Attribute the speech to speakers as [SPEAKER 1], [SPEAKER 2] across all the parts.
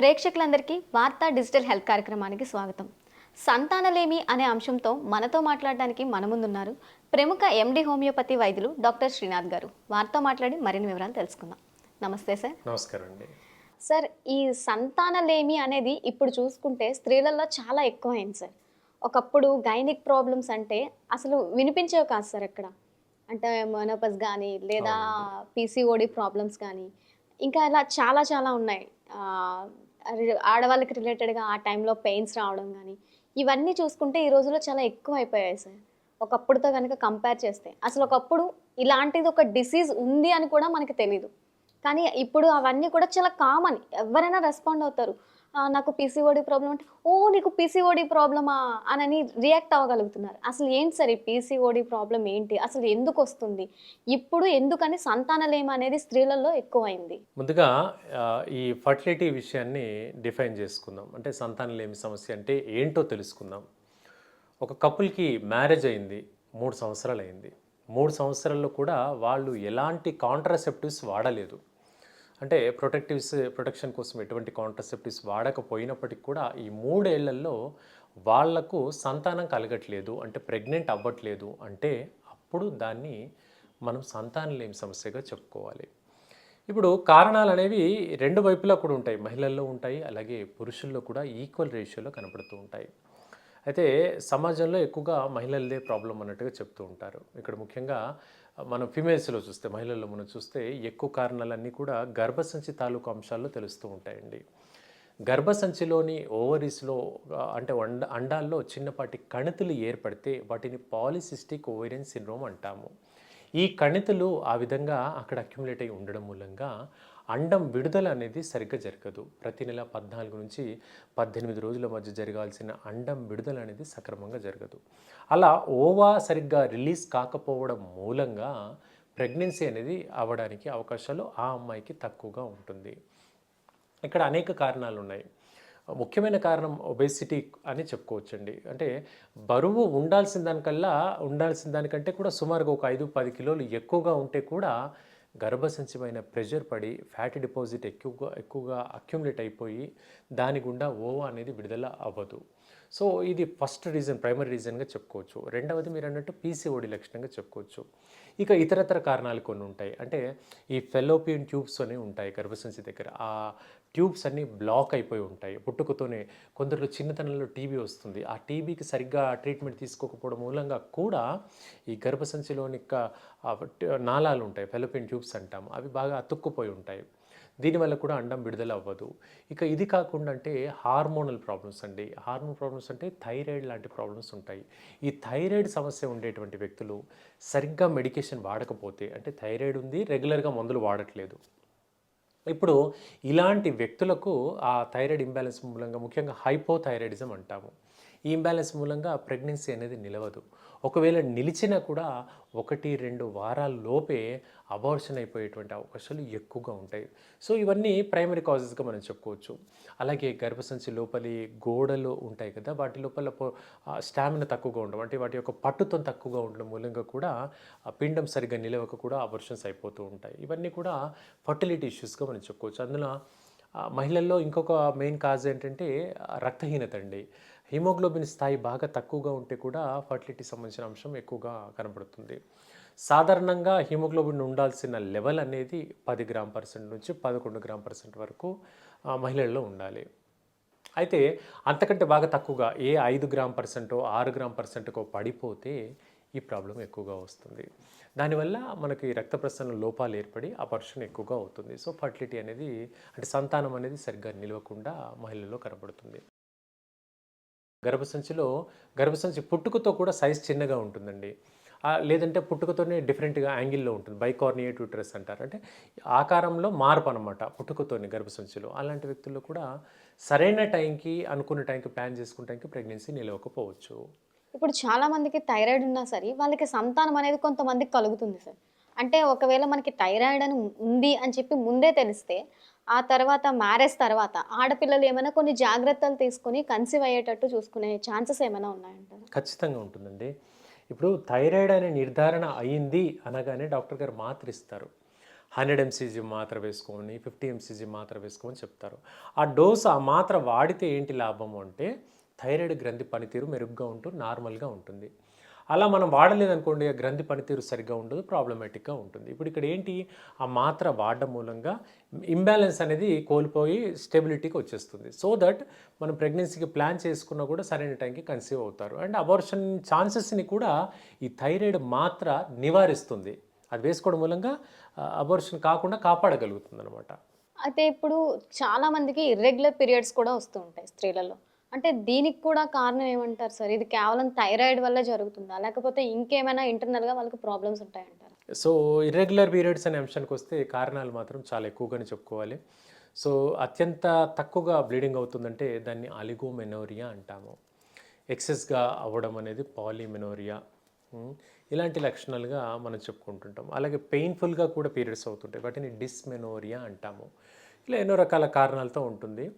[SPEAKER 1] ప్రేక్షకులందరికీ వార్తా digital health కార్యక్రమానికి స్వాగతం. సంతానలేమి అనే అంశంతో మనతో మాట్లాడడానికి మన ముందున్నారు ప్రముఖ ఎండి హోమియోపతి వైద్యులు డాక్టర్ శ్రీనాథ్ గారు. వారితో మాట్లాడి మరిన్ని వివరాలు తెలుసుకుందాం. నమస్తే సార్.
[SPEAKER 2] నమస్కారం అండి.
[SPEAKER 1] సార్ ఈ సంతానలేమి అనేది ఇప్పుడు చూసుకుంటే స్త్రీలలో చాలా ఎక్కువైంది సార్. ఒకప్పుడు గైనిక్ ప్రాబ్లమ్స్ అంటే అసలు వినిపించేవి కాదు సార్ ఎక్కడ. అంటే మొనోపస్ కానీ లేదా పీసీఓడి ప్రాబ్లమ్స్ కానీ ఇంకా ఇలా చాలా చాలా ఉన్నాయి. ఆడవాళ్ళకి రిలేటెడ్గా ఆ టైంలో పెయిన్స్ రావడం కానీ ఇవన్నీ చూసుకుంటే ఈ రోజుల్లో చాలా ఎక్కువ అయిపోయాయి సార్. ఒకప్పుడుతో కనుక కంపేర్ చేస్తే అసలు ఒకప్పుడు ఇలాంటిది ఒక డిసీజ్ ఉంది అని కూడా మనకి తెలియదు కానీ ఇప్పుడు అవన్నీ కూడా చాలా కామన్. ఎవరైనా రెస్పాండ్ అవుతారు. నాకు పీసీఓడి ప్రాబ్లం అంటే ఓ నీకు పీసీఓడి ప్రాబ్లమా అని రియాక్ట్ అవ్వగలుగుతున్నారు. అసలు ఏంటి సార్ ఈ పీసీఓడి ప్రాబ్లం ఏంటి? అసలు ఎందుకు వస్తుంది? ఇప్పుడు ఎందుకని సంతానలేమ అనేది స్త్రీలలో ఎక్కువైంది.
[SPEAKER 2] ముందుగా ఈ ఫర్టిలిటీ విషయాన్ని డిఫైన్ చేసుకుందాం. అంటే సంతానలేమి సమస్య అంటే ఏంటో తెలుసుకుందాం. ఒక కపుల్కి మ్యారేజ్ అయింది మూడు సంవత్సరాలు అయింది మూడు సంవత్సరాల్లో కూడా వాళ్ళు ఎలాంటి కాంట్రాసెప్టివ్స్ వాడలేదు. అంటే ప్రొటెక్టివ్స్ ప్రొటెక్షన్ కోసం ఎటువంటి కాంట్రసెప్టివ్స్ వాడకపోయినప్పటికీ కూడా ఈ మూడేళ్ళలో వాళ్ళకు సంతానం కలగట్లేదు అంటే ప్రెగ్నెంట్ అవ్వట్లేదు అంటే అప్పుడు దాన్ని మనం సంతానలేమి సమస్యగా చెప్పుకోవాలి. ఇప్పుడు కారణాలు అనేవి రెండు వైపులా కూడా ఉంటాయి. మహిళల్లో ఉంటాయి అలాగే పురుషుల్లో కూడా ఈక్వల్ రేషియోలో కనపడుతూ ఉంటాయి. అయితే సమాజంలో ఎక్కువగా మహిళలదే ప్రాబ్లం అన్నట్టుగా చెప్తూ ఉంటారు. ఇక్కడ ముఖ్యంగా మనం ఫిమేల్స్లో చూస్తే మహిళల్లో మనం చూస్తే ఎక్కువ కారణాలన్నీ కూడా గర్భసంచి తాలూకు అంశాల్లో తెలుస్తూ ఉంటాయండి. గర్భసంచిలోని ఓవరీస్లో అంటే అండ అండాల్లో చిన్నపాటి కణితులు ఏర్పడితే వాటిని పాలిసిస్టిక్ ఓవేరియన్ సిండ్రోమ్ అంటాము. ఈ కణితులు ఆ విధంగా అక్కడ అక్యుములేట్ అయి ఉండడం మూలంగా అండం విడుదల అనేది సరిగ్గా జరగదు. ప్రతి నెల పద్నాలుగు నుంచి పద్దెనిమిది రోజుల మధ్య జరగాల్సిన అండం విడుదల అనేది సక్రమంగా జరగదు. అలా ఓవా సరిగ్గా రిలీజ్ కాకపోవడం మూలంగా ప్రెగ్నెన్సీ అనేది అవ్వడానికి అవకాశాలు ఆ అమ్మాయికి తక్కువగా ఉంటుంది. ఇక్కడ అనేక కారణాలు ఉన్నాయి. ముఖ్యమైన కారణం ఒబేసిటీ అని చెప్పుకోవచ్చండి. అంటే బరువు ఉండాల్సిన దానికల్లా ఉండాల్సిన దానికంటే కూడా సుమారుగా ఒక ఐదు పది కిలోలు ఎక్కువగా ఉంటే కూడా గర్భసంచిమైన ప్రెషర్ పడి ఫ్యాట్ డిపాజిట్ ఎక్కువగా ఎక్కువగా అక్యుములేట్ అయిపోయి దాని గుండా ఓవా అనేది విడుదల అవ్వదు. సో ఇది ఫస్ట్ రీజన్ ప్రైమరీ రీజన్గా చెప్పుకోవచ్చు. రెండవది మీరు అన్నట్టు పీసీఓడి లక్షణంగా చెప్పుకోవచ్చు. ఇక ఇతరతర కారణాలు కొన్ని ఉంటాయి. అంటే ఈ ఫెలోపియన్ ట్యూబ్స్ అనేవి ఉంటాయి గర్భసంచి దగ్గర. ఆ ట్యూబ్స్ అన్నీ బ్లాక్ అయిపోయి ఉంటాయి పుట్టుకతోనే. కొందరు చిన్నతనంలో టీబీ వస్తుంది. ఆ టీబీకి సరిగ్గా ట్రీట్మెంట్ తీసుకోకపోవడం మూలంగా కూడా ఈ గర్భసంచిలోని నాళాలు ఉంటాయి. ఫెలోపిన్ ట్యూబ్స్ అంటాం అవి బాగా అతుక్కుపోయి ఉంటాయి. దీనివల్ల కూడా అండం విడుదల అవ్వదు. ఇక ఇది కాకుండా అంటే హార్మోనల్ ప్రాబ్లమ్స్ అండి. హార్మోన్ ప్రాబ్లమ్స్ అంటే థైరాయిడ్ లాంటి ప్రాబ్లమ్స్ ఉంటాయి. ఈ థైరాయిడ్ సమస్య ఉండేటువంటి వ్యక్తులు సరిగ్గా మెడికేషన్ వాడకపోతే అంటే థైరాయిడ్ ఉంది రెగ్యులర్గా మందులు వాడట్లేదు. ఇప్పుడు ఇలాంటి వ్యక్తులకు ఆ థైరాయిడ్ ఇంబ్యాలెన్స్ మూలంగా ముఖ్యంగా హైపోథైరాయిడిజం అంటాము. ఈ ఇంబ్యాలెన్స్ మూలంగా ప్రెగ్నెన్సీ అనేది నిలవదు. ఒకవేళ నిలిచినా కూడా ఒకటి రెండు వారాల లోపే అబార్షన్ అయిపోయేటువంటి అవకాశాలు ఎక్కువగా ఉంటాయి. సో ఇవన్నీ ప్రైమరీ కాజెస్గా మనం చెప్పుకోవచ్చు. అలాగే గర్భసంచి లోపలి గోడలు ఉంటాయి కదా వాటి లోపల స్టామినా తక్కువగా ఉండడం అంటే వాటి యొక్క పట్టుతో తక్కువగా ఉండడం మూలంగా కూడా పిండం సరిగ్గా నిలవక కూడా అబార్షన్స్ అయిపోతూ ఉంటాయి. ఇవన్నీ కూడా ఫర్టిలిటీ ఇష్యూస్గా మనం చెప్పుకోవచ్చు. అందులో మహిళల్లో ఇంకొక మెయిన్ కాజ్ ఏంటంటే రక్తహీనత అండి. హిమోగ్లోబిన్ స్థాయి బాగా తక్కువగా ఉంటే కూడా ఫర్టిలిటీ సంబంధించిన అంశం ఎక్కువగా కనబడుతుంది. సాధారణంగా హిమోగ్లోబిన్ ఉండాల్సిన లెవెల్ అనేది పది గ్రామ్ పర్సెంట్ నుంచి పదకొండు గ్రామ్ పర్సెంట్ వరకు మహిళల్లో ఉండాలి. అయితే అంతకంటే బాగా తక్కువగా ఏ ఐదు గ్రామ్ పర్సెంటో ఆరు గ్రామ్ పర్సెంట్కో పడిపోతే ఈ ప్రాబ్లం ఎక్కువగా వస్తుంది. దానివల్ల మనకి రక్త ప్రసరణ లోపాలు ఏర్పడి అపర్షన్ ఎక్కువగా అవుతుంది. సో ఫర్టిలిటీ అనేది అంటే సంతానం అనేది సరిగ్గా నిలవకుండా మహిళల్లో కనబడుతుంది. గర్భసంచిలో గర్భసంచి పుట్టుకతో కూడా సైజ్ చిన్నగా ఉంటుందండి. లేదంటే పుట్టుకతోనే డిఫరెంట్గా యాంగిల్లో ఉంటుంది. బైకార్నియేట్ యూట్రస్ అంటారు. అంటే ఆకారంలో మార్పు అనమాట పుట్టుకతోని గర్భసంచిలో అలాంటి వ్యక్తుల్లో కూడా సరైన టైంకి అనుకున్న టైంకి ప్లాన్ చేసుకున్న ప్రెగ్నెన్సీ నిలవకపోవచ్చు.
[SPEAKER 1] ఇప్పుడు చాలా మందికి థైరాయిడ్ ఉన్నా సరే వాళ్ళకి సంతానం అనేది కొంతమందికి కలుగుతుంది సార్. అంటే ఒకవేళ మనకి థైరాయిడ్ అని ఉంది అని చెప్పి ముందే తెలిస్తే ఆ తర్వాత మ్యారేజ్ తర్వాత ఆడపిల్లలు ఏమైనా కొన్ని జాగ్రత్తలు తీసుకొని కన్సీవ్ అయ్యేటట్టు చూసుకునే ఛాన్సెస్ ఏమైనా ఉన్నాయంటారు?
[SPEAKER 2] ఖచ్చితంగా ఉంటుందండి. ఇప్పుడు థైరాయిడ్ అనే నిర్ధారణ అయింది అనగానే డాక్టర్ గారు మాత్ర ఇస్తారు హండ్రెడ్ ఎంసీజీ మాత్ర వేసుకోమని ఫిఫ్టీ ఎంసీజీ మాత్ర వేసుకోమని చెప్తారు. ఆ డోస్ ఆ మాత్ర వాడితే ఏంటి లాభం అంటే థైరాయిడ్ గ్రంథి పనితీరు మెరుగ్గా ఉంటూ నార్మల్గా ఉంటుంది. అలా మనం వాడలేదనుకోండి ఆ గ్రంథి పనితీరు సరిగ్గా ఉండదు ప్రాబ్లమేటిక్గా ఉంటుంది. ఇప్పుడు ఇక్కడ ఏంటి ఆ మాత్ర వాడడం మూలంగా ఇంబ్యాలెన్స్ అనేది కోల్పోయి స్టెబిలిటీకి వచ్చేస్తుంది. సో దట్ మనం ప్రెగ్నెన్సీకి ప్లాన్ చేసుకున్నా కూడా సరైన టైంకి కన్సీవ్ అవుతారు. అండ్ అబార్షన్ ఛాన్సెస్ని కూడా ఈ థైరాయిడ్ మాత్ర నివారిస్తుంది. అది వేసుకోవడం మూలంగా అబార్షన్ కాకుండా కాపాడగలుగుతుంది అనమాట
[SPEAKER 1] అయితే ఇప్పుడు చాలా మందికి ఇర్రెగ్యులర్ పీరియడ్స్ కూడా వస్తూ ఉంటాయి స్త్రీలలో. అంటే దీనికి కూడా కారణం ఏమంటారు సార్? ఇది కేవలం థైరాయిడ్ వల్ల జరుగుతుందా? లేకపోతే ఇంకేమైనా ఇంటర్నల్గా వాళ్ళకి ప్రాబ్లమ్స్ ఉంటాయంటారు?
[SPEAKER 2] సో ఇర్రెగ్యులర్ పీరియడ్స్ అనే అంశానికి వస్తే కారణాలు మాత్రం చాలా ఎక్కువగానే చెప్పుకోవాలి. సో అత్యంత తక్కువగా బ్లీడింగ్ అవుతుందంటే దాన్ని అలిగోమెనోరియా అంటాము. ఎక్సెస్గా అవ్వడం అనేది పాలిమెనోరియా. ఇలాంటి లక్షణాలుగా మనం చెప్పుకుంటుంటాం. అలాగే పెయిన్ఫుల్గా కూడా పీరియడ్స్ అవుతుంటాయి. వాటిని డిస్మెనోరియా అంటాము. ఇలా ఎన్నో రకాల కారణాలతో ఉంటుంది.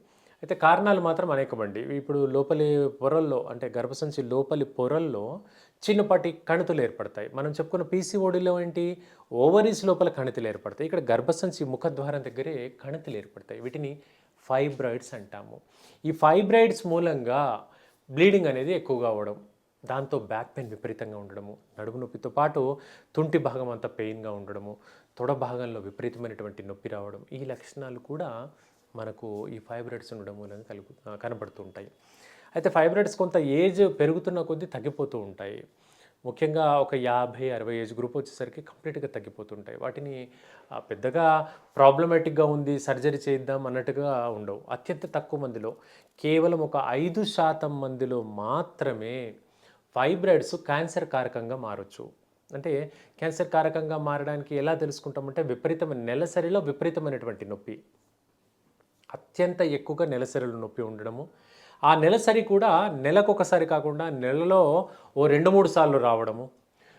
[SPEAKER 2] అయితే కారణాలు మాత్రం అనేకమండి. ఇప్పుడు లోపలి పొరల్లో అంటే గర్భసంచి లోపలి పొరల్లో చిన్నపాటి కణితులు ఏర్పడతాయి. మనం చెప్పుకున్న పీసీఓడిలో ఏంటి? ఓవరీస్ లోపల కణితులు ఏర్పడతాయి. ఇక్కడ గర్భసంచి ముఖద్వారం దగ్గరే కణితులు ఏర్పడతాయి. వీటిని ఫైబ్రాయిడ్స్ అంటాము. ఈ ఫైబ్రాయిడ్స్ మూలంగా బ్లీడింగ్ అనేది ఎక్కువగా అవ్వడం దాంతో బ్యాక్ పెయిన్ విపరీతంగా ఉండడము నడుము నొప్పితో పాటు తుంటి భాగం అంతా పెయిన్గా ఉండడము తొడ భాగంలో విపరీతమైనటువంటి నొప్పి రావడం ఈ లక్షణాలు కూడా మనకు ఈ ఫైబ్రాయిడ్స్ ఉండడం మూలంగా కలుగు కనబడుతుంటాయి. అయితే ఫైబ్రాయిడ్స్ కొంత ఏజ్ పెరుగుతున్న కొద్దీ తగ్గిపోతూ ఉంటాయి. ముఖ్యంగా ఒక యాభై అరవై ఏజ్ గ్రూప్ వచ్చేసరికి కంప్లీట్గా తగ్గిపోతుంటాయి. వాటిని పెద్దగా ప్రాబ్లమేటిక్గా ఉంది సర్జరీ చేద్దాం అన్నట్టుగా ఉండవు. అత్యంత తక్కువ మందిలో కేవలం ఒక ఐదు శాతం మందిలో మాత్రమే ఫైబ్రాయిడ్స్ క్యాన్సర్ కారకంగా మారచ్చు. అంటే క్యాన్సర్ కారకంగా మారడానికి ఎలా తెలుసుకుంటామంటే విపరీతమైన నెలసరిలో విపరీతమైనటువంటి నొప్పి. అత్యంత ఎక్కువగా నెలసరిలో నొప్పి ఉండడము. ఆ నెలసరి కూడా నెలకొకసారి కాకుండా నెలలో ఓ రెండు మూడు సార్లు రావడము.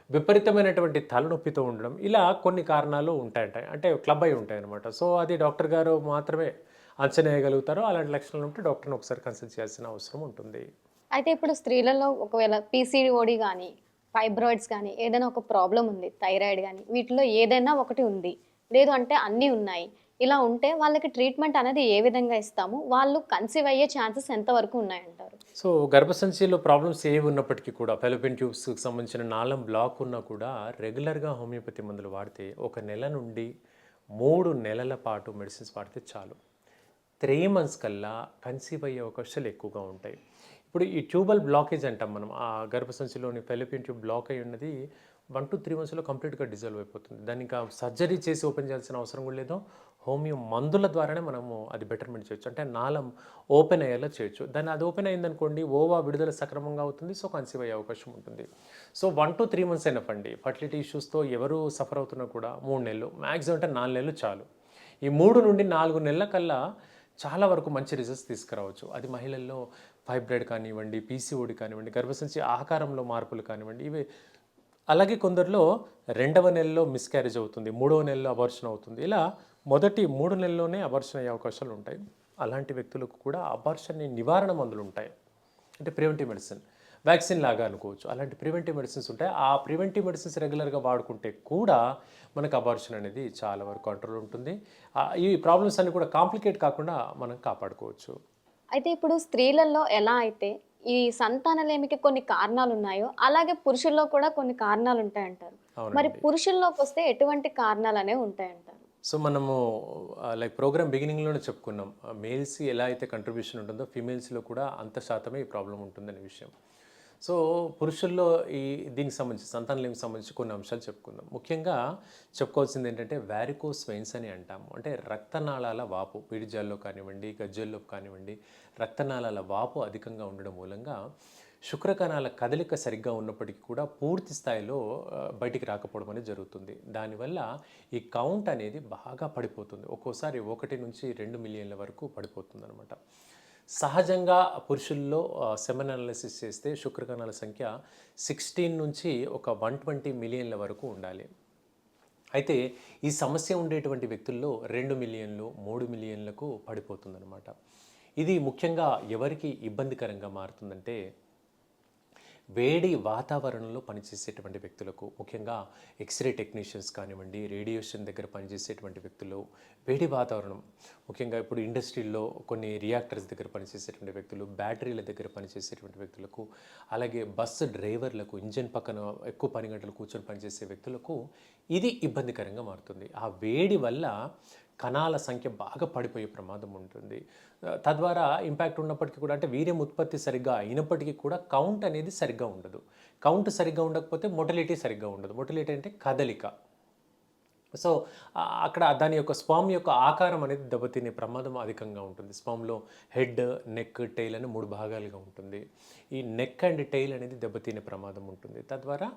[SPEAKER 2] విపరీతమైనటువంటి తలనొప్పితో ఉండడం. ఇలా కొన్ని కారణాలు ఉంటాయంట అంటే క్లబ్ అయి ఉంటాయి అనమాట సో అది డాక్టర్ గారు మాత్రమే అంచనా వేయగలుగుతారు అలాంటి లక్షణాలు ఉంటే డాక్టర్ని ఒకసారి కన్సల్ట్ చేయాల్సిన అవసరం ఉంటుంది.
[SPEAKER 1] అయితే ఇప్పుడు స్త్రీలలో ఒకవేళ పీసీఓడి కానీ ఫైబ్రాయిడ్స్ కానీ ఏదైనా ఒక ప్రాబ్లం ఉంది థైరాయిడ్ కానీ వీటిలో ఏదైనా ఒకటి ఉంది. లేదు అంటే అన్నీ ఉన్నాయి. ఇలా ఉంటే వాళ్ళకి ట్రీట్మెంట్ అనేది ఏ విధంగా ఇస్తాము? వాళ్ళు కన్సీవ్ అయ్యే ఛాన్సెస్ ఎంతవరకు ఉన్నాయంటారు?
[SPEAKER 2] సో గర్భసంచిలో ప్రాబ్లమ్స్ ఏవి ఉన్నప్పటికీ కూడా ఫెలోపిన్ ట్యూబ్స్కి సంబంధించిన నాళం బ్లాక్ ఉన్నా కూడా రెగ్యులర్గా హోమియోపతి మందులు వాడితే ఒక నెల నుండి మూడు నెలల పాటు మెడిసిన్స్ వాడితే చాలు. త్రీ మంత్స్ కల్లా కన్సీవ్ అయ్యే అవకాశాలు ఎక్కువగా ఉంటాయి. ఇప్పుడు ఈ ట్యూబల్ బ్లాకేజ్ అంటాం మనం. ఆ గర్భసంచిలోని ఫెలోపిన్ ట్యూబ్ బ్లాక్ అయి ఉన్నది వన్ టు త్రీ మంత్స్లో కంప్లీట్గా డిజాల్వ్ అయిపోతుంది. దాన్ని ఇంకా సర్జరీ చేసి ఓపెన్ చేయాల్సిన అవసరం కూడా లేదు. హోమియో మందుల ద్వారానే మనము అది బెటర్మెంట్ చేయొచ్చు. అంటే నాళం ఓపెన్ అయ్యేలా చేయొచ్చు. దాన్ని అది ఓపెన్ అయిందనుకోండి ఓవా విడుదల సక్రమంగా అవుతుంది సో కన్సీవ్ అయ్యే అవకాశం ఉంటుంది. So one two three months అయినప్ప అండి ఫర్టిలిటీ ఇష్యూస్తో ఎవరు సఫర్ అవుతున్నా కూడా మూడు నెలలు మ్యాక్సిమం అంటే నాలుగు నెలలు చాలు. ఈ మూడు నుండి నాలుగు నెలల కల్లా చాలా వరకు మంచి రిజల్ట్స్ తీసుకురావచ్చు. అది మహిళల్లో ఫైబ్రాయిడ్ కానివ్వండి పీసీఓడి కానివ్వండి గర్భసంచి ఆకారంలో మార్పులు కానివ్వండి ఇవి అలాగే కొందరిలో రెండవ నెలలో మిస్క్యారేజ్ అవుతుంది మూడవ నెలలో అబార్షన్ అవుతుంది. ఇలా మొదటి మూడు నెలల్లోనే అబార్షన్ అయ్యే అవకాశాలు ఉంటాయి. అలాంటి వ్యక్తులకు కూడా అబార్షన్ని నివారణ మందులు ఉంటాయి. అంటే ప్రివెంటివ్ మెడిసిన్ వ్యాక్సిన్ లాగా అనుకోవచ్చు. అలాంటి ప్రివెంటివ్ మెడిసిన్స్ ఉంటాయి. ఆ ప్రివెంటివ్ మెడిసిన్స్ రెగ్యులర్గా వాడుకుంటే కూడా మనకు అబార్షన్ అనేది చాలా వరకు కంట్రోల్ ఉంటుంది. ఈ ప్రాబ్లమ్స్ అన్ని కూడా కాంప్లికేట్ కాకుండా మనం కాపాడుకోవచ్చు.
[SPEAKER 1] అయితే ఇప్పుడు స్త్రీలలో ఎలా అయితే ఈ సంతానలేమికి కొన్ని కారణాలు ఉన్నాయో అలాగే పురుషుల్లో కూడా కొన్ని కారణాలు ఉంటాయంటారు మరి పురుషుల్లోకి వస్తే ఎటువంటి కారణాలు అనేవి ఉంటాయంటారు?
[SPEAKER 2] సో మనము లైక్ ప్రోగ్రామ్ బిగినింగ్లోనే చెప్పుకున్నాం. మేల్స్ ఎలా అయితే కంట్రిబ్యూషన్ ఉంటుందో ఫీమేల్స్లో కూడా అంత శాతమే ఈ ప్రాబ్లం ఉంటుందనే విషయం. సో పురుషుల్లో ఈ దీనికి సంబంధించి సంతానలేమికి సంబంధించి కొన్ని అంశాలు చెప్పుకుందాం. ముఖ్యంగా చెప్పుకోవాల్సింది ఏంటంటే వ్యారికోస్ వెయిన్స్ అని అంటాము. అంటే రక్తనాళాల వాపు పీడిజాల్లో కానివ్వండి గజ్జల్లో కానివ్వండి రక్తనాళాల వాపు అధికంగా ఉండడం మూలంగా శుక్రకణాల కదలిక సరిగ్గా ఉన్నప్పటికీ కూడా పూర్తి స్థాయిలో బయటికి రాకపోవడం అనేది జరుగుతుంది. దానివల్ల ఈ కౌంట్ అనేది బాగా పడిపోతుంది. ఒక్కోసారి ఒకటి నుంచి రెండు మిలియన్ల వరకు పడిపోతుంది అనమాట సహజంగా పురుషుల్లో సెమన్ అనాలిసిస్ చేస్తే శుక్రకణాల సంఖ్య సిక్స్టీన్ నుంచి ఒక వన్ ట్వంటీ మిలియన్ల వరకు ఉండాలి. అయితే ఈ సమస్య ఉండేటువంటి వ్యక్తుల్లో రెండు మిలియన్లు మూడు మిలియన్లకు పడిపోతుందన్నమాట. ఇది ముఖ్యంగా ఎవరికి ఇబ్బందికరంగా మారుతుందంటే వేడి వాతావరణంలో పనిచేసేటువంటి వ్యక్తులకు ముఖ్యంగా ఎక్స్రే టెక్నీషియన్స్ కానివ్వండి రేడియేషన్ దగ్గర పనిచేసేటువంటి వ్యక్తులు వేడి వాతావరణం ముఖ్యంగా ఇప్పుడు ఇండస్ట్రీల్లో కొన్ని రియాక్టర్స్ దగ్గర పనిచేసేటువంటి వ్యక్తులు బ్యాటరీల దగ్గర పనిచేసేటువంటి వ్యక్తులకు అలాగే బస్సు డ్రైవర్లకు ఇంజన్ పక్కన ఎక్కువ పని గంటలు కూర్చొని పనిచేసే వ్యక్తులకు ఇది ఇబ్బందికరంగా మారుతుంది. ఆ వేడి వల్ల కణాల సంఖ్య బాగా పడిపోయే ప్రమాదం ఉంటుంది. తద్వారా ఇంపాక్ట్ ఉన్నప్పటికీ కూడా అంటే వీర్యం ఉత్పత్తి సరిగ్గా అయినప్పటికీ కూడా కౌంట్ అనేది సరిగ్గా ఉండదు. కౌంట్ సరిగ్గా ఉండకపోతే మొటిలిటీ సరిగ్గా ఉండదు. మొటలిటీ అంటే కదలిక. సో అక్కడ దాని యొక్క స్పామ్ యొక్క ఆకారం అనేది దెబ్బతినే ప్రమాదం అధికంగా ఉంటుంది. స్పామ్లో హెడ్ నెక్ టైల్ అని మూడు భాగాలుగా ఉంటుంది. ఈ నెక్ అండ్ టైల్ అనేది దెబ్బతినే ప్రమాదం ఉంటుంది. తద్వారా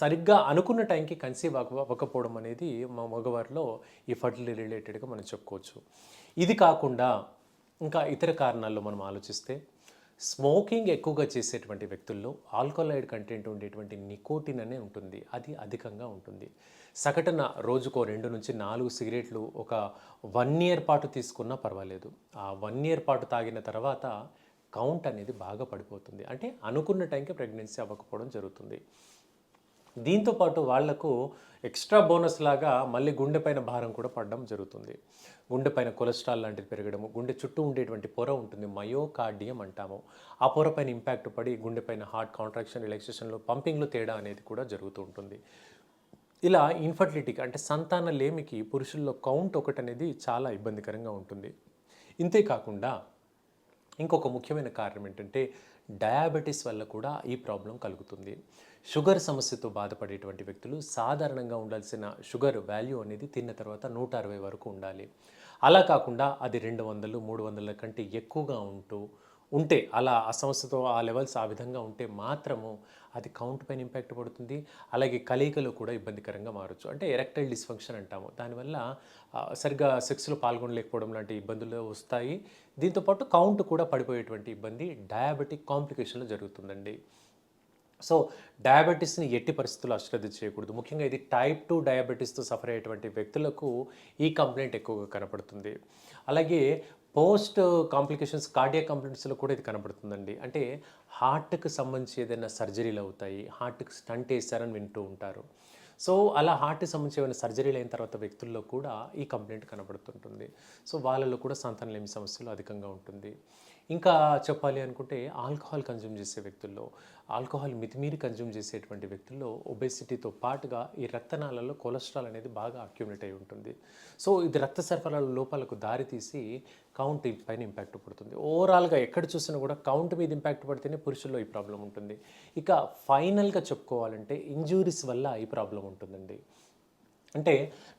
[SPEAKER 2] సరిగ్గా అనుకున్న టైంకి కన్సీవ్ అవ్వకపోవడం అనేది మా మగవారిలో ఈ ఫర్టిలిటీ రిలేటెడ్గా మనం చెప్పుకోవచ్చు. ఇది కాకుండా ఇంకా ఇతర కారణాల్లో మనం ఆలోచిస్తే స్మోకింగ్ ఎక్కువగా చేసేటువంటి వ్యక్తుల్లో ఆల్కలాయిడ్ కంటెంట్ ఉండేటువంటి నికోటిన్ అనే ఉంటుంది. అది అధికంగా ఉంటుంది. సగటున రోజుకో రెండు నుంచి నాలుగు సిగరెట్లు ఒక వన్ ఇయర్ పాటు తీసుకున్నా పర్వాలేదు. ఆ వన్ ఇయర్ పాటు తాగిన తర్వాత కౌంట్ అనేది బాగా పడిపోతుంది. అంటే అనుకున్న టైంకి ప్రెగ్నెన్సీ అవ్వకపోవడం జరుగుతుంది. దీంతో పాటు వాళ్ళకు ఎక్స్ట్రా బోనస్ లాగా మళ్ళీ గుండెపైన భారం కూడా పడడం జరుగుతుంది. గుండె పైన కొలెస్ట్రాల్ లాంటిది పెరగడము గుండె చుట్టూ ఉండేటువంటి పొర ఉంటుంది మయోకార్డియం అంటాము. ఆ పొర పైన ఇంపాక్ట్ పడి గుండె పైన హార్ట్ కాంట్రాక్షన్ రిలాక్సేషన్లో పంపింగ్లో తేడా అనేది కూడా జరుగుతూ ఉంటుంది. ఇలా ఇన్ఫర్టిలిటీకి అంటే సంతాన లేమికి పురుషుల్లో కౌంట్ ఒకటి అనేది చాలా ఇబ్బందికరంగా ఉంటుంది. ఇంతే కాకుండా ఇంకొక ముఖ్యమైన కారణం ఏంటంటే డయాబెటీస్ వల్ల కూడా ఈ ప్రాబ్లం కలుగుతుంది. షుగర్ సమస్యతో బాధపడేటువంటి వ్యక్తులు సాధారణంగా ఉండాల్సిన షుగర్ వాల్యూ అనేది తిన్న తర్వాత నూట అరవై వరకు ఉండాలి. అలా కాకుండా అది రెండు వందలు మూడు వందల కంటే ఎక్కువగా ఉంటూ ఉంటే అలా ఆ సమస్యతో ఆ లెవెల్స్ ఆ విధంగా ఉంటే మాత్రము అది కౌంట్ పైన ఇంపాక్ట్ పడుతుంది. అలాగే కలయికలో కూడా ఇబ్బందికరంగా మారచ్చు. అంటే ఎరెక్టైల్ డిస్ఫంక్షన్ అంటాము. దానివల్ల సరిగ్గా సెక్స్లో పాల్గొనలేకపోవడం లాంటి ఇబ్బందులు వస్తాయి. దీంతోపాటు కౌంట్ కూడా పడిపోయేటువంటి ఇబ్బంది డయాబెటిక్ కాంప్లికేషన్లో జరుగుతుందండి. సో డయాబెటీస్ని ఎట్టి పరిస్థితుల్లో అశ్రద్ధ చేయకూడదు. ముఖ్యంగా ఇది టైప్ టూ డయాబెటీస్తో సఫర్ అయ్యేటువంటి వ్యక్తులకు ఈ కంప్లైంట్ ఎక్కువగా కనపడుతుంది. అలాగే పోస్ట్ కాంప్లికేషన్స్ కార్డియా కంప్లైంట్స్లో కూడా ఇది కనపడుతుందండి. అంటే హార్ట్కి సంబంధించి ఏదైనా సర్జరీలు అవుతాయి హార్ట్కి స్టంట్ వేస్తారని వింటూ ఉంటారు. సో అలా హార్ట్కి సంబంధించి ఏమైనా సర్జరీలు అయిన తర్వాత వ్యక్తుల్లో కూడా ఈ కంప్లైంట్ కనబడుతుంటుంది సో వాళ్ళలో కూడా సంతానలేమి సమస్యలు అధికంగా ఉంటుంది. ఇంకా చెప్పాలి అనుకుంటే ఆల్కహాల్ కన్జ్యూమ్ చేసే వ్యక్తుల్లో ఆల్కహాల్ మితిమీరి కన్జ్యూమ్ చేసేటువంటి వ్యక్తుల్లో ఒబెసిటీతో పాటుగా ఈ రక్తనాళాల్లో కొలెస్ట్రాల్ అనేది బాగా అక్యుమిలేట్ అయి ఉంటుంది. సో ఇది రక్త సరఫరాల లోపాలకు దారితీసి కౌంట్ పైన ఇంపాక్ట్ పడుతుంది. ఓవరాల్గా ఎక్కడ చూసినా కూడా కౌంట్ మీద ఇంపాక్ట్ పడితేనే పురుషుల్లో ఈ ప్రాబ్లం ఉంటుంది. ఇక ఫైనల్గా చెప్పుకోవాలంటే ఇంజూరీస్ వల్ల ఈ ప్రాబ్లం ఉంటుందండి. అంటే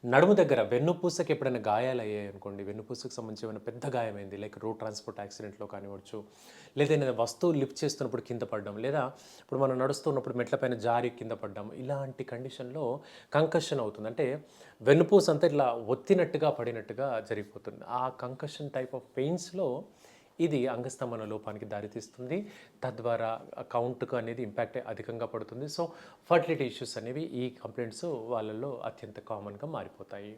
[SPEAKER 2] నడుము దగ్గర వెన్నుపూసకి ఎప్పుడైనా గాయాలు అయ్యాయి అనుకోండి వెన్నుపూసకు సంబంధించి ఏమైనా పెద్ద గాయమైంది లైక్ రోడ్ ట్రాన్స్పోర్ట్ యాక్సిడెంట్లో కానివ్వచ్చు లేదా ఏదైనా వస్తువు లిఫ్ట్ చేస్తున్నప్పుడు కింద పడడం లేదా ఇప్పుడు మనం నడుస్తున్నప్పుడు మెట్లపైన జారి కింద పడడం ఇలాంటి కండిషన్లో కంకషన్ అవుతుంది. అంటే వెన్నుపూస అంతా ఇట్లా ఒత్తినట్టుగా పడినట్టుగా జరిగిపోతుంది. ఆ కంకషన్ టైప్ ఆఫ్ పెయిన్స్లో ఇది అంగస్తంభన లోపానికి దారితీస్తుంది. తద్వారా కౌంట్కు అనేది ఇంపాక్ట్ అధికంగా పడుతుంది. సో ఫర్టిలిటీ ఇష్యూస్ అనేవి ఈ కంప్లైంట్స్ వాళ్ళల్లో అత్యంత కామన్గా మారిపోతాయి.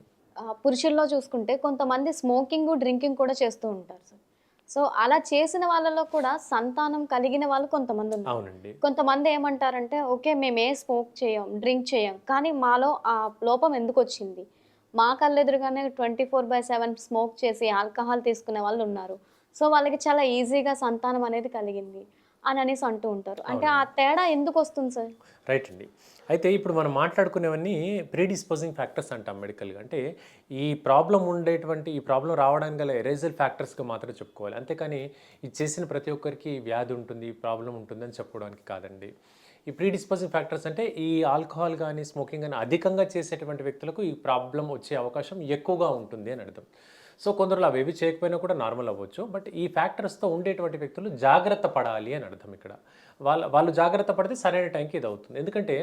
[SPEAKER 1] పురుషుల్లో చూసుకుంటే కొంతమంది స్మోకింగ్ డ్రింకింగ్ కూడా చేస్తూ ఉంటారు సార్. సో అలా చేసిన వాళ్ళలో కూడా సంతానం కలిగిన వాళ్ళు కొంతమంది ఉన్నారు.
[SPEAKER 2] అవునండి.
[SPEAKER 1] కొంతమంది ఏమంటారంటే ఓకే మేము ఏ స్మోక్ చేయం డ్రింక్ చేయం కానీ మాలో ఆ లోపం ఎందుకు వచ్చింది? మా కళ్ళెదురుగానే twenty four by seven smoke చేసి ఆల్కహాల్ తీసుకునే వాళ్ళు ఉన్నారు. సో వాళ్ళకి చాలా ఈజీగా సంతానం అనేది కలిగింది అని అనేసి అంటూ ఉంటారు. అంటే ఆ తేడా ఎందుకు వస్తుంది సార్?
[SPEAKER 2] రైట్ అండి. అయితే ఇప్పుడు మనం మాట్లాడుకునేవన్నీ ప్రీడిస్పోజింగ్ ఫ్యాక్టర్స్ అంటాం మెడికల్గా అంటే ఈ ప్రాబ్లం ఉండేటువంటి ఈ ప్రాబ్లం రావడానికి గల ఎరేజల్ ఫ్యాక్టర్స్గా మాత్రం చెప్పుకోవాలి. అంతేకాని ఇది చేసిన ప్రతి ఒక్కరికి వ్యాధి ఉంటుంది ప్రాబ్లం ఉంటుంది అని చెప్పుకోవడానికి కాదండి. ఈ ప్రీడిస్పోజింగ్ ఫ్యాక్టర్స్ అంటే ఈ ఆల్కహాల్ కానీ స్మోకింగ్ కానీ అధికంగా చేసేటువంటి వ్యక్తులకు ఈ ప్రాబ్లం వచ్చే అవకాశం ఎక్కువగా ఉంటుంది అని అర్థం. సో కొందరు అవేవి చేయకపోయినా కూడా నార్మల్ అవ్వచ్చు. బట్ ఈ ఫ్యాక్టర్స్తో ఉండేటువంటి వ్యక్తులు జాగ్రత్త పడాలి అని అర్థం ఇక్కడ. వాళ్ళ వాళ్ళు జాగ్రత్త పడితే సరైన టైంకి ఇది అవుతుంది. ఎందుకంటే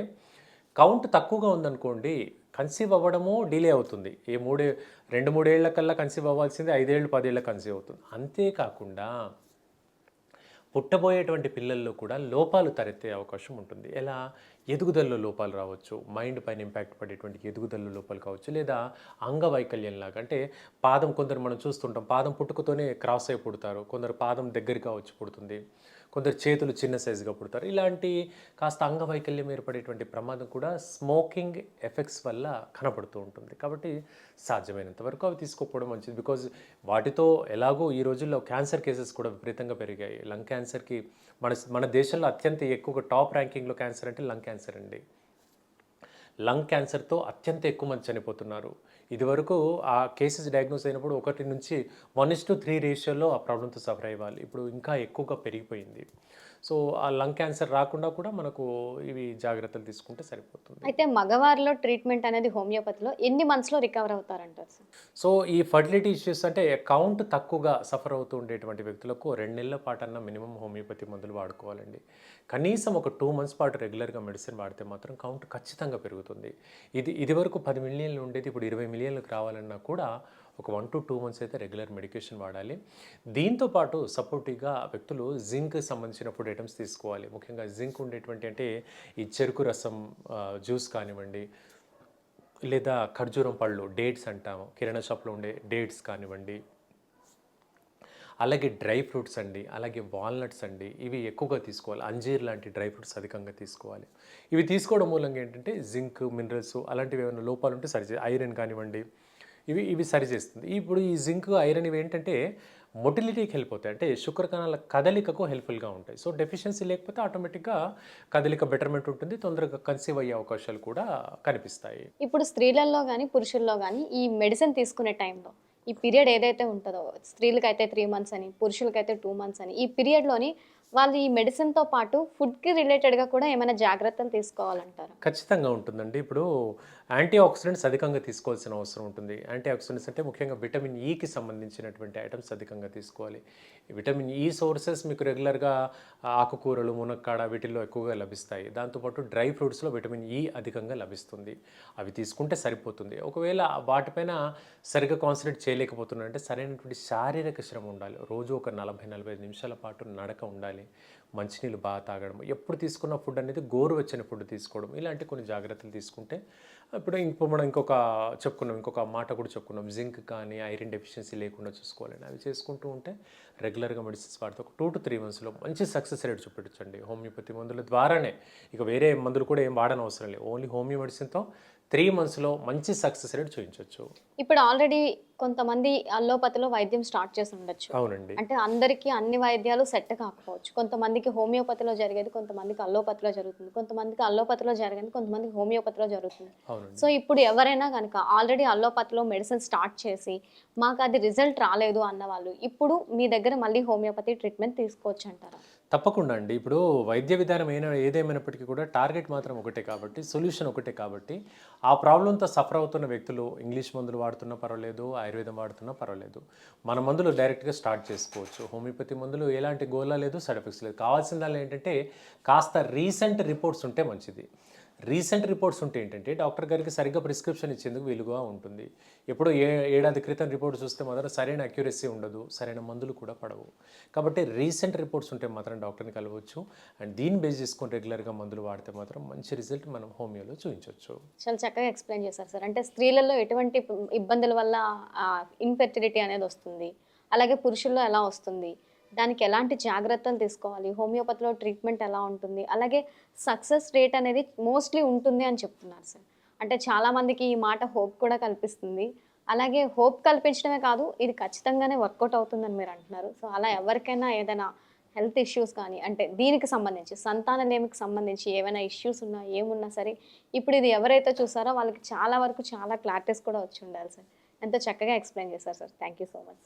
[SPEAKER 2] కౌంట్ తక్కువగా ఉందనుకోండి కన్సీవ్ అవ్వడము డిలే అవుతుంది. ఏ మూడే రెండు మూడేళ్ళ కల్లా కన్సీవ్ అవ్వాల్సింది ఐదేళ్ళు పదేళ్ళ కన్సీవ్ అవుతుంది. అంతేకాకుండా పుట్టబోయేటువంటి పిల్లల్లో కూడా లోపాలు తలెత్తే అవకాశం ఉంటుంది. ఎలా? ఎదుగుదలలో లోపాలు రావచ్చు మైండ్ పైన ఇంపాక్ట్ పడేటువంటి ఎదుగుదల లోపాలు కావచ్చు లేదా అంగవైకల్యం లాగా అంటే పాదం కొందరు మనం చూస్తుంటాం పాదం పుట్టుకతోనే క్రాస్ అయి పుడతారు కొందరు పాదం దగ్గరగా వచ్చి పుడుతుంది. కొందరు చేతులు చిన్న సైజుగా పుడతారు. ఇలాంటి కాస్త అంగవైకల్యం ఏర్పడేటువంటి ప్రమాదం కూడా స్మోకింగ్ ఎఫెక్ట్స్ వల్ల కనపడుతూ ఉంటుంది. కాబట్టి సాధ్యమైనంత వరకు అవి తీసుకోకపోవడం మంచిది. బికాజ్ వాటితో ఎలాగో ఈ రోజుల్లో క్యాన్సర్ కేసెస్ కూడా విపరీతంగా పెరిగాయి. లంగ్ క్యాన్సర్కి మన మన దేశంలో అత్యంత ఎక్కువగా టాప్ ర్యాంకింగ్లో క్యాన్సర్ అంటే లంగ్ క్యాన్సర్ అండి. లంగ్ క్యాన్సర్తో అత్యంత ఎక్కువ మంది చనిపోతున్నారు. ఇదివరకు ఆ కేసెస్ డయాగ్నోస్ అయినప్పుడు ఒకటి నుంచి వన్ ఇస్ టు త్రీ రేషియోలో ఆ ప్రాబ్లంతో సఫర్ అయ్యేవాళ్ళు. ఇప్పుడు ఇంకా ఎక్కువగా పెరిగిపోయింది. సో ఆ లంగ్ క్యాన్సర్ రాకుండా కూడా మనకు ఇవి జాగ్రత్తలు తీసుకుంటే సరిపోతుంది.
[SPEAKER 1] అయితే మగవారిలో ట్రీట్మెంట్ అనేది హోమియోపతిలో ఎన్ని మంత్స్లో రికవర్ అవుతారంటారు సార్?
[SPEAKER 2] సో ఈ ఫర్టిలిటీ ఇష్యూస్ అంటే కౌంట్ తక్కువగా సఫర్ అవుతూ ఉండేటువంటి వ్యక్తులకు రెండు నెలల పాటు అన్న మినిమం హోమియోపతి మందులు వాడుకోవాలండి. కనీసం ఒక టూ మంత్స్ పాటు రెగ్యులర్గా మెడిసిన్ వాడితే మాత్రం కౌంట్ ఖచ్చితంగా పెరుగుతుంది. ఇది ఇది వరకు పది మిలియన్లు ఉండేది ఇప్పుడు ఇరవై మిలియన్లకు రావాలన్నా కూడా ఒక వన్ టు టూ మంత్స్ అయితే రెగ్యులర్ మెడికేషన్ వాడాలి. దీంతో పాటు సపోర్టివ్గా వ్యక్తులు జింక్ సంబంధించిన ఫుడ్ ఐటమ్స్ తీసుకోవాలి. ముఖ్యంగా జింక్ ఉండేటువంటి అంటే ఈ చెరుకు రసం జ్యూస్ కానివ్వండి లేదా ఖర్జూరం పళ్ళు డేట్స్ అంటాము. కిరాణా షాప్లో ఉండే డేట్స్ కానివ్వండి అలాగే డ్రై ఫ్రూట్స్ అండి అలాగే వాల్నట్స్ అండి ఇవి ఎక్కువగా తీసుకోవాలి. అంజీర్ లాంటి డ్రై ఫ్రూట్స్ అధికంగా తీసుకోవాలి. ఇవి తీసుకోవడం మూలంగా ఏంటంటే జింక్ మినరల్స్ అలాంటివి ఏమైనా లోపాలు ఉంటే సరిచే ఐరన్ కానివ్వండి ఇవి ఇవి సరిచేస్తుంది ఇప్పుడు ఈ జింక్ ఐరన్ ఇవి ఏంటంటే మొటిలిటీకి హెల్ప్ అవుతాయి. అంటే శుక్రకణాల కదలికకు హెల్ప్ఫుల్గా ఉంటాయి. సో డెఫిషియన్సీ లేకపోతే ఆటోమేటిక్గా కదలిక బెటర్మెంట్ ఉంటుంది. తొందరగా కన్సీవ్ అయ్యే అవకాశాలు కూడా కనిపిస్తాయి.
[SPEAKER 1] ఇప్పుడు స్త్రీలలో కానీ పురుషుల్లో కానీ ఈ మెడిసిన్ తీసుకునే టైంలో ఈ పీరియడ్ ఏదైతే ఉంటుందో స్త్రీలకైతే త్రీ మంత్స్ అని పురుషులకైతే టూ మంత్స్ అని ఈ పీరియడ్లోని వాళ్ళు ఈ మెడిసిన్తో పాటు ఫుడ్కి రిలేటెడ్గా కూడా ఏమైనా జాగ్రత్తలు తీసుకోవాలంటారు?
[SPEAKER 2] ఖచ్చితంగా ఉంటుందండి. ఇప్పుడు యాంటీ ఆక్సిడెంట్స్ అధికంగా తీసుకోవాల్సిన అవసరం ఉంటుంది. యాంటీ ఆక్సిడెంట్స్ అంటే ముఖ్యంగా విటమిన్ e ఈకి సంబంధించినటువంటి ఐటమ్స్ అధికంగా తీసుకోవాలి. విటమిన్ ఈ సోర్సెస్ మీకు రెగ్యులర్గా ఆకుకూరలు మునక్కాడ వీటిల్లో ఎక్కువగా లభిస్తాయి. దాంతోపాటు డ్రై ఫ్రూట్స్లో విటమిన్ ఈ అధికంగా లభిస్తుంది. అవి తీసుకుంటే సరిపోతుంది. ఒకవేళ వాటిపైన సరిగ్గా కాన్సన్ట్రేట్ చేయలేకపోతున్నారంటే సరైనటువంటి శారీరక శ్రమ ఉండాలి. రోజు ఒక నలభై నలభై నిమిషాల పాటు నడక ఉండాలి. మంచినీళ్ళు బాగా తాగడం. ఎప్పుడు తీసుకున్న ఫుడ్ అనేది గోరువెచ్చని ఫుడ్ తీసుకోవడం. ఇలాంటి కొన్ని జాగ్రత్తలు తీసుకుంటే ఇప్పుడు ఇంకో మనం ఇంకొక చెప్పుకున్నాం ఇంకొక మాట కూడా చెప్పుకున్నాం. జింక్ కానీ ఐరన్ డెఫిషియన్సీ లేకుండా చూసుకోవాలని అవి చేసుకుంటూ ఉంటే రెగ్యులర్గా మెడిసిన్స్ వాడితే ఒక టూ టు త్రీ మంత్స్లో మంచి సక్సెస్ రేట్ చూపించండి హోమియోపతి మందుల ద్వారానే. ఇక వేరే మందులు కూడా ఏం వాడని అవసరం లేదు. ఓన్లీ హోమియో మెడిసిన్తో త్రీ మంత్స్లో మంచి సక్సెస్ రేట్ చూపించవచ్చు
[SPEAKER 1] ఇప్పుడు ఆల్రెడీ కొంతమంది అల్లోపతిలో వైద్యం స్టార్ట్ చేసి ఉండొచ్చు.
[SPEAKER 2] అవునండి.
[SPEAKER 1] అంటే అందరికీ అన్ని వైద్యాలు సెట్ కాకపోవచ్చు. కొంతమందికి హోమియోపతిలో జరిగేది కొంతమందికి అల్లోపతిలో జరుగుతుంది. కొంతమందికి అల్లోపతిలో జరిగేది కొంతమందికి హోమియోపతిలో జరుగుతుంది. సో ఇప్పుడు ఎవరైనా కనుక ఆల్రెడీ అల్లోపతిలో మెడిసిన్ స్టార్ట్ చేసి మాకు అది రిజల్ట్ రాలేదు అన్న వాళ్ళు ఇప్పుడు మీ దగ్గర మళ్ళీ హోమియోపతి ట్రీట్మెంట్ తీసుకోవచ్చు అంటారా
[SPEAKER 2] తప్పకుండా అండి. ఇప్పుడు వైద్య విధానం అయినా ఏదేమైనప్పటికీ కూడా టార్గెట్ మాత్రం ఒకటే కాబట్టి సొల్యూషన్ ఒకటే కాబట్టి ఆ ప్రాబ్లంతో సఫర్ అవుతున్న వ్యక్తులు ఇంగ్లీష్ మందులు వాడుతున్నా పర్వాలేదు ఆయుర్వేదం వాడుతున్నా పర్వాలేదు. మన మందులు డైరెక్ట్గా స్టార్ట్ చేసుకోవచ్చు. హోమియోపతి మందులు ఎలాంటి గోలా లేదు సైడ్ ఎఫెక్ట్స్ లేదు. కావాల్సిందల్లా ఏంటంటే కాస్త రీసెంట్ రిపోర్ట్స్ ఉంటే మంచిది. రీసెంట్ రిపోర్ట్స్ ఉంటే ఏంటంటే డాక్టర్ గారికి సరిగ్గా ప్రిస్క్రిప్షన్ ఇచ్చేందుకు వీలుగా ఉంటుంది. ఎప్పుడో ఏ ఏడాది క్రితం రిపోర్ట్ చూస్తే మాత్రం సరైన అక్యురసీ ఉండదు సరైన మందులు కూడా పడవు. కాబట్టి రీసెంట్ రిపోర్ట్స్ ఉంటే మాత్రం డాక్టర్ని కలవచ్చు. అండ్ దీన్ని బేస్ చేసుకొని రెగ్యులర్గా మందులు వాడితే మాత్రం మంచి రిజల్ట్ మనం హోమియోలో చూపించవచ్చు.
[SPEAKER 1] చాలా చక్కగా ఎక్స్ప్లెయిన్ చేశారు సార్. అంటే స్త్రీలలో ఎటువంటి ఇబ్బందుల వల్ల ఇన్ఫెర్టిలిటీ అనేది వస్తుంది. అలాగే పురుషుల్లో ఎలా వస్తుంది? దానికి ఎలాంటి జాగ్రత్తలు తీసుకోవాలి? హోమియోపతిలో ట్రీట్మెంట్ ఎలా ఉంటుంది? అలాగే సక్సెస్ రేట్ అనేది మోస్ట్లీ ఉంటుంది అని చెప్తున్నారు సార్. అంటే చాలామందికి ఈ మాట హోప్ కూడా కల్పిస్తుంది. అలాగే హోప్ కల్పించడమే కాదు ఇది ఖచ్చితంగానే వర్కౌట్ అవుతుందని మీరు అంటున్నారు. సో అలా ఎవరికైనా ఏదైనా హెల్త్ ఇష్యూస్ కానీ అంటే దీనికి సంబంధించి సంతానలేమికి సంబంధించి ఏమైనా ఇష్యూస్ ఉన్నా ఏమున్నా సరే ఇప్పుడు ఇది ఎవరైతే చూసారో వాళ్ళకి చాలా వరకు చాలా క్లారిటీస్ కూడా వచ్చి ఉండాలి సార్. ఎంతో చక్కగా ఎక్స్ప్లెయిన్ చేశారు sir. Thank you so much.